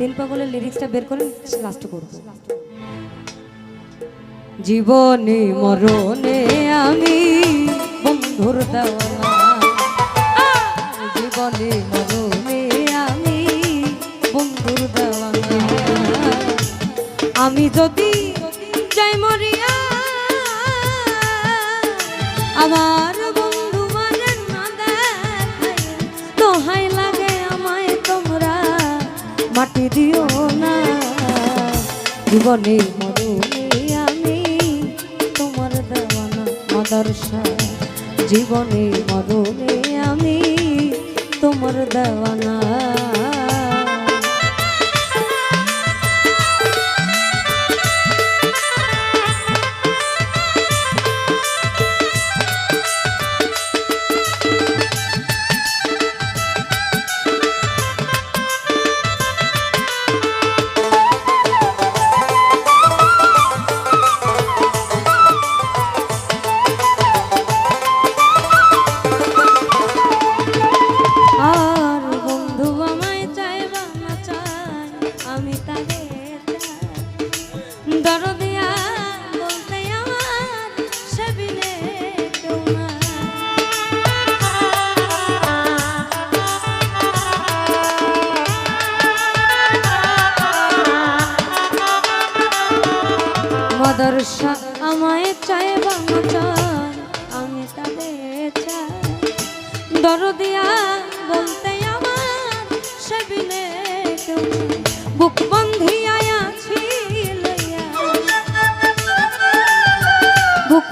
তেল পাগলের লিরিক্সটা বের করে লাস্ট করব। জীবনে মরণে আমি বন্ধুর জীবনে মরণে আমি বন্ধুর আমি যদি যাই মরিয়া, আমার মাটি দিও না। জীবনে আমি তোমার দেওয়ানা মদরসা। জীবনে মরণে আমি তোমার দেওয়ানা দরদিয়া বলতে আমার সে বিনে কেউ না মদরসা আমায় চাই বা না চাই আমি তাদের চাই। দরদিয়া বলতে আমার সেবিলে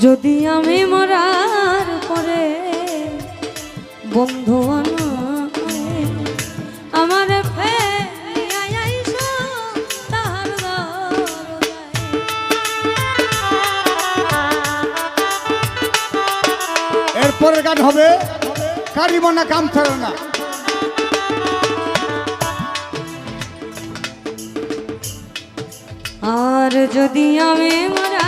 যদি আমি মরার পরে বন্ধু আমার। এরপরের গান হবে কারিব না কাম ছাড়ো না আর যদি আমি মরার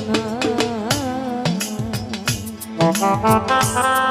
বন্ধু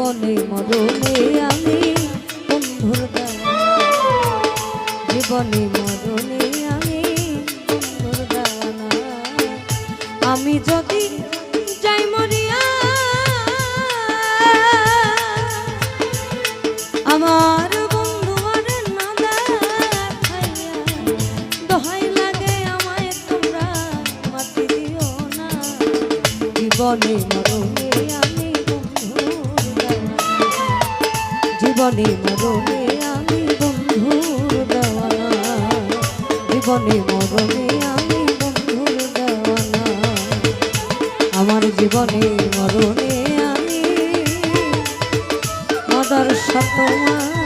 মরণে আমি বন্ধুর জীবনে মরণে আমি বন্ধুর আমি যদি যাই মরিয়া আমার বন্ধু আরে জীবনে মরণে আমি বন্ধুর দেওয়ানা। জীবনে মরণে আমি বন্ধুর দেওয়ানা। আমার জীবনে মরণে আমি সতমা